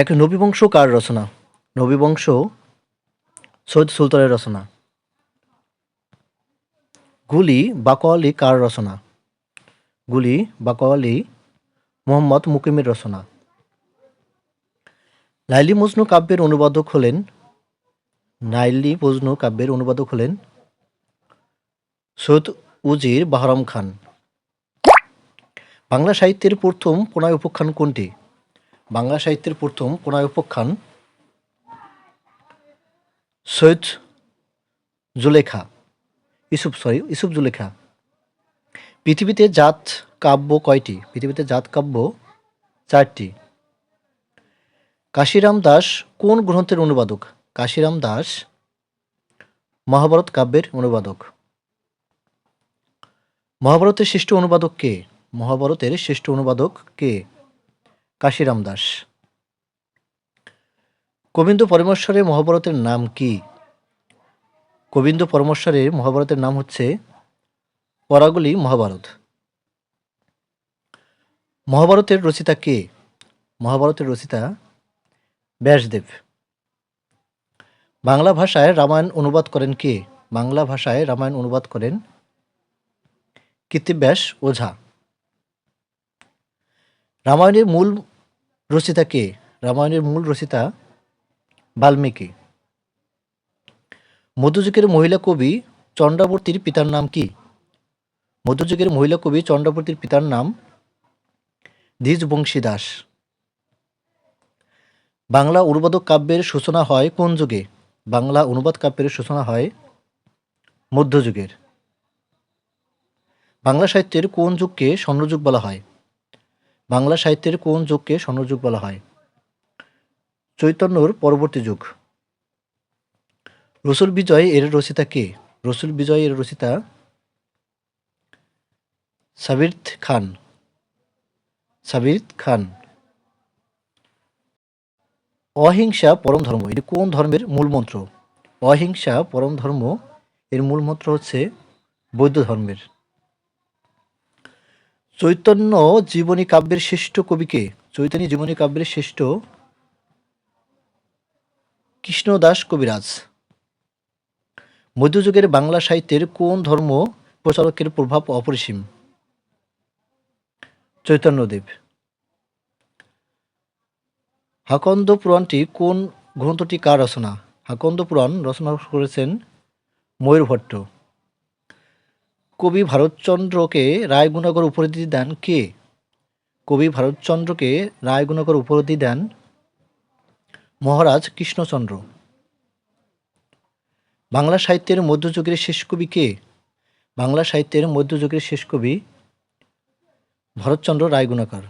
এক নবীবংশ কার রচনা। নবীবংশ সৈয়দ সুলতানের রচনা। গুলি বা কওয়ালি কার রচনা? গুলি বা কওয়ালি মোহাম্মদ মুকিমের রচনা। লাইলি মজনু কাব্যের অনুবাদক হলেন, নাইলি মজনু কাব্যের অনুবাদক হলেন সৈয়দ উজির বাহরাম খান। বাংলা সাহিত্যের প্রথম প্রণয় উপখ্যান কোনটি? বাংলা সাহিত্যের প্রথম প্রণয় উপাখ্যান সৈয়দ জুলেখা ইসুফ সরি ইসুফ জুলেখা। পৃথিবীতে জাত, কাব্য কয়টি? পৃথিবীতে জাত, কাব্য চারটি। কাশিরাম দাস কোন গ্রন্থের অনুবাদক? কাশিরাম দাস মহাভারত কাব্যের অনুবাদক। মহাভারতের শ্রেষ্ঠ অনুবাদক কে? মহাভারতের শ্রেষ্ঠ অনুবাদক কে? কাশিরাম দাস গোবিন্দ পরমেশ্বরের মহাভারতের নাম কি? গোবিন্দ পরমেশ্বরের মহাভারতের নাম হচ্ছে পরাগলি মহাভারত। মহাভারতের রচিতা কে? মহাভারতের রচিতা ব্যাসদেব। বাংলা ভাষায় রামায়ণ অনুবাদ করেন কে? বাংলা ভাষায় রামায়ণ অনুবাদ করেন কীর্তিব্যাস ওঝা। রামায়ণের মূল রচিতা কে? রামায়ণের মূল রচিতা বাল্মীকি। মধ্যযুগের মহিলা কবি চন্দ্রাবর্তীর পিতার নাম কি? মধ্যযুগের মহিলা কবি চন্দ্রাবর্তীর পিতার নাম দ্বিজবংশী দাস বাংলা অনুবাদক কাব্যের সূচনা হয় কোন যুগে? বাংলা অনুবাদ কাব্যের সূচনা হয় মধ্যযুগের। বাংলা সাহিত্যের কোন যুগকে স্বর্ণযুগ বলা হয়? বাংলা সাহিত্যের কোন যুগকে স্বর্ণযুগ বলা হয়? চৈতন্যর পরবর্তী যুগ। রসুল বিজয় এর রচিতা কে? রসুল বিজয় এর রচিতা সাবির খান। সাবির খান। অহিংসা পরম ধর্ম, এটি কোন ধর্মের মূল মন্ত্র? অহিংসা পরম ধর্ম, এর মূল মন্ত্র হচ্ছে বৌদ্ধ ধর্মের। চৈতন্য জীবনী কাব্যের শ্রেষ্ঠ কবিকে চৈতন্য জীবনী কাব্যের শ্রেষ্ঠ কৃষ্ণদাস কবিরাজ। মধ্যযুগের বাংলা সাহিত্যের কোন ধর্ম প্রচারকের প্রভাব অপরিসীম? চৈতন্যদেব। হাকন্দ পুরাণটি কোন গ্রন্থটি কার রচনা? হাকন্দ পুরাণ রচনা করেছেন ময়ূর ভট্ট কবি ভারতচন্দ্রকে রায়গুণাগর উপাধি দেন কে? কবি ভারতচন্দ্রকে রায়গুণাগর উপাধি দেন মহারাজ কৃষ্ণচন্দ্র। বাংলা সাহিত্যের মধ্যযুগের শেষ কবি কে? বাংলা সাহিত্যের মধ্যযুগের শেষ কবি ভরতচন্দ্র রায়গুণাকর।